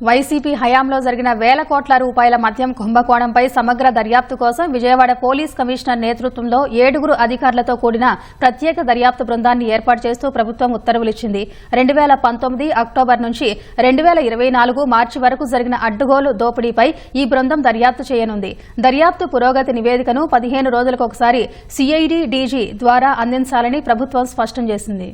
YCP హయాంలో జరిగిన వేల కోట్ల రూపాయల మద్యం కుంభకోణంపై సమగ్ర దర్యాప్తు కోసం విజయవాడ పోలీస్ కమిషనర్ నేతృత్వంలో ఏడుగురు అధికారులతో కూడిన ప్రత్యేక దర్యాప్తు బృందాన్ని ఏర్పాటు చేస్తూ ప్రభుత్వం ఉత్తర్వులిచ్చింది రెండు వేల పంతొమ్మిది అక్టోబర్ నుంచి రెండు వేల ఇరవై నాలుగు మార్చి వరకు జరిగిన అడ్డుగోలు దోపిడీపై ఈ బృందం దర్యాప్తు చేయనుంది. దర్యాప్తు పురోగతి నివేదికను పదిహేను రోజులకు ఒకసారి డీజీ ద్వారా అందించాలని ప్రభుత్వం స్పష్టం చేసింది.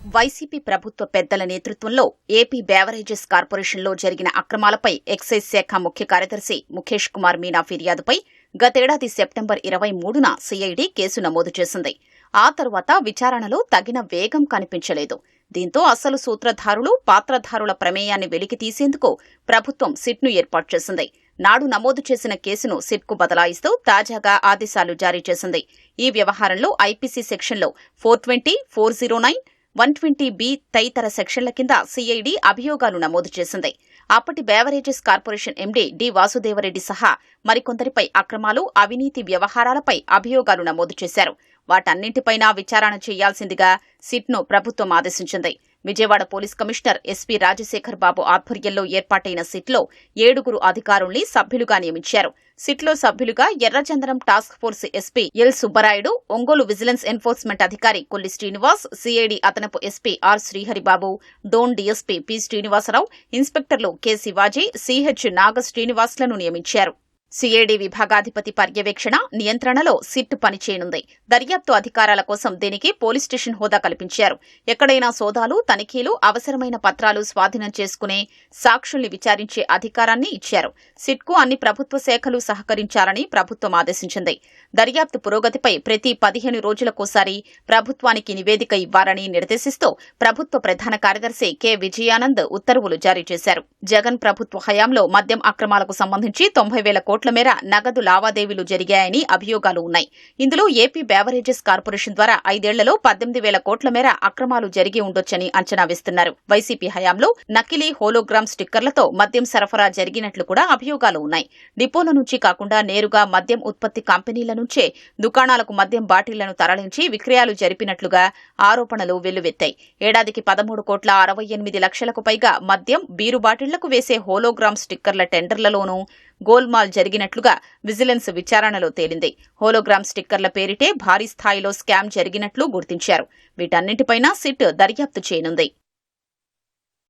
వైసీపీ ప్రభుత్వ పెద్దల నేతృత్వంలో ఏపీ బేవరేజెస్ కార్పొరేషన్లో జరిగిన అక్రమాలపై ఎక్సైజ్ శాఖ ముఖ్య కార్యదర్శి ముఖేష్ కుమార్ మీనా ఫిర్యాదుపై గతేడాది సెప్టెంబర్ ఇరవై మూడున సీఐడి కేసు నమోదు చేసింది. ఆ తరువాత విచారణలో తగిన వేగం కనిపించలేదు. దీంతో అసలు సూత్రధారులు పాత్రధారుల ప్రమేయాన్ని వెలికి తీసేందుకు ప్రభుత్వం సిట్ను ఏర్పాటు చేసింది. నాడు నమోదు చేసిన కేసును సిట్కు బదలాయిస్తూ తాజాగా ఆదేశాలు జారీ చేసింది. ఈ వ్యవహారంలో ఐపీసీ సెక్షన్లో four twenty four zero nine one twenty B తదితర సెక్షన్ల కింద సీఐడి అభియోగాలు నమోదు చేసింది. అప్పటి beverages corporation MD D Vasudeva Reddy సహా మరికొందరిపై అక్రమాలు అవినీతి వ్యవహారాలపై అభియోగాలు నమోదు చేశారు. వాటన్నింటిపైనా విచారణ చేయాల్సిందిగా సిట్ను ప్రభుత్వం ఆదేశించింది. Vijayawada police commissioner SP Rajasekhar Babu ఆధ్వర్యంలో ఏర్పాటైన సిట్లో ఏడుగురు అధికారుల్ని సభ్యులుగా నియమించారు. సిట్లో సభ్యులుగా ఎర్రచందనం task force SP L Subbarayudu Ongole vigilance enforcement అధికారి కొల్లి శ్రీనివాస్ సిఐడి అదనపు SP R Sriharibabu Dhone DSP P Srinivasarao ఇన్స్పెక్టర్లు K Shivaji CH Naga శ్రీనివాస్లను నియమించారు. సిఐడి విభాగాధిపతి పర్యవేక్షణ నియంత్రణలో సిట్ పనిచేయనుంది. దర్యాప్తు అధికారాల కోసం దీనికి పోలీస్ స్టేషన్ హోదా కల్పించారు. ఎక్కడైనా సోదాలు తనిఖీలు అవసరమైన పత్రాలు స్వాధీనం చేసుకునే సాక్షుల్ని విచారించే అధికారాన్ని ఇచ్చారు. సిట్కు అన్ని ప్రభుత్వ శాఖలు సహకరించాలని ప్రభుత్వం ఆదేశించింది. దర్యాప్తు పురోగతిపై ప్రతి పదిహేను రోజులకోసారి ప్రభుత్వానికి నివేదిక ఇవ్వాలని నిర్దేశిస్తూ ప్రభుత్వ ప్రధాన కార్యదర్శి కె. విజయానంద్ ఉత్తర్వులు జారీ చేశారు. జగన్ ప్రభుత్వ హయాంలో మద్యం అక్రమాలకు సంబంధించి తొంభై వేల కోట్ల మేర నగదు లావాదేవీలు జరిగాయని అభియోగాలు ఉన్నాయి. ఇందులో ఏపీ బేవరేజెస్ కార్పొరేషన్ ద్వారా ఐదేళ్ళలో పద్దెనిమిది వేల కోట్ల మేర అక్రమాలు జరిగి ఉండొచ్చని అంచనా వేస్తున్నారు. వైసీపీ హయాంలో నకిలీ హోలోగ్రామ్ స్టిక్కర్లతో మద్యం సరఫరా జరిగినట్లు కూడా అభియోగాలు ఉన్నాయి. డిపోల నుంచి కాకుండా నేరుగా మద్యం ఉత్పత్తి కంపెనీల నుంచే దుకాణాలకు మద్యం బాటిళ్ళను తరలించి విక్రయాలు జరిపినట్లుగా ఆరోపణలు వెల్లువెత్తాయి. ఏడాదికి పదమూడు కోట్ల అరవై ఎనిమిది లక్షలకు పైగా మద్యం బీరు బాటిళ్ళకు వేసే హోలోగ్రామ్ స్టిక్కర్ల టెండర్లలోనూ గోల్మాల్ జరిగినట్లుగా విజిలెన్స్ విచారణలో తేలింది. హోలోగ్రామ్ స్టిక్కర్ల పేరిటే భారీ స్థాయిలో స్కామ్ జరిగినట్లు గుర్తించారు. వీటన్నింటిపైన సిట్ దర్యాప్తు చేయనుంది.